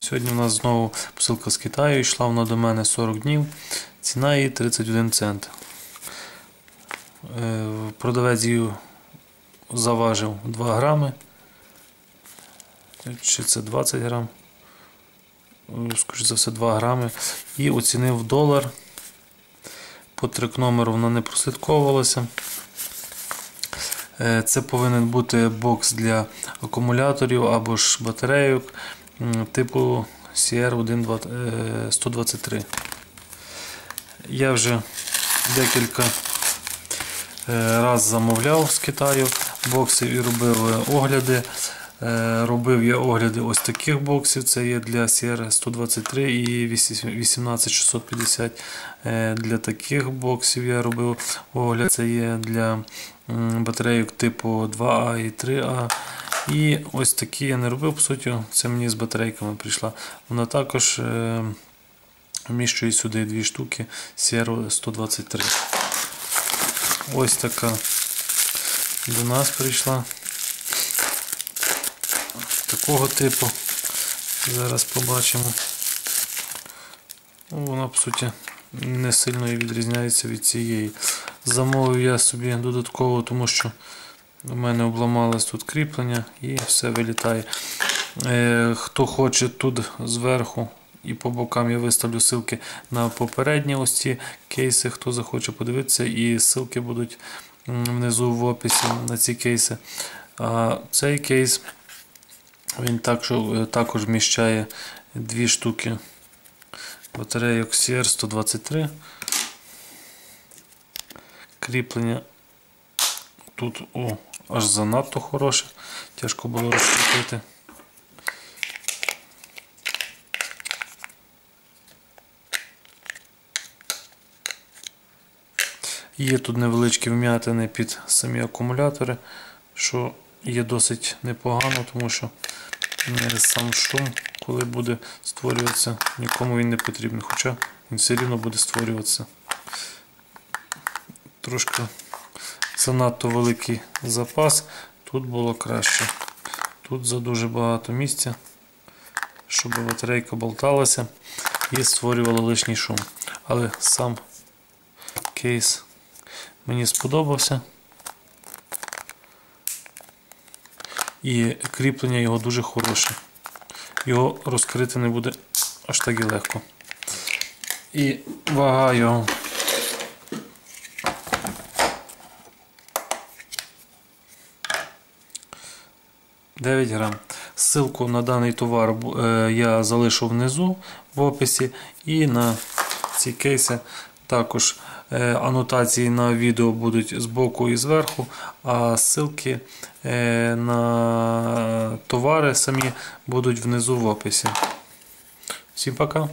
Сьогодні у нас знову посилка з Китаю. Йшла вона до мене 40 днів. Ціна її 31 цент. Е, Продавець її заважив 2 грами. Чи це 20 грам? Е, Скоріше за все 2 грами. І оцінив долар. По трек номеру вона не прослідковувалася. Е, Це повинен бути бокс для акумуляторів або ж батарейок типу CR 123. Я вже декілька разів замовляв з Китаю боксів і робив е, огляди. Е, Робив я огляди ось таких боксів. Це є для CR 123 і 18650. Е, Для таких боксів я робив огляд. Це є для батарейок типу 2А і 3А. І ось такі я не робив, по суті, це мені з батарейками прийшла. Вона також е, вміщує сюди дві штуки CR 123. Ось така до нас прийшла. Такого типу. Зараз побачимо. Ну, Вона, по суті, не сильно відрізняється від цієї. Замовив я собі додатково, тому що у мене обламалось тут кріплення і все вилітає. Е, Хто хоче тут зверху і по бокам я виставлю ссылки на попередні ось ці кейси, хто захоче подивитися, і ссылки будуть внизу в описі на ці кейси. А цей кейс він також, також вміщає дві штуки батарейок CR 123. Кріплення тут о, аж занадто хороше, тяжко було розкрутити. Є тут невеличкі вм'ятини під самі акумулятори, що є досить непогано, тому що е, сам шум, коли буде створюватися, нікому він не потрібен, хоча він все рівно буде створюватися. Трошки занадто великий запас, тут було краще. Тут за дуже багато місця, щоб батарейка болталася і створювала лишній шум. Але сам кейс мені сподобався. І кріплення його дуже хороше. Його розкрити не буде аж так і легко. І вага його. Дев'ять грам. Ссылку на даний товар е, я залишу внизу в описі і на ці кейси також анотації на відео будуть збоку і зверху, а ссылки е, на товари самі будуть внизу в описі. Всім пока!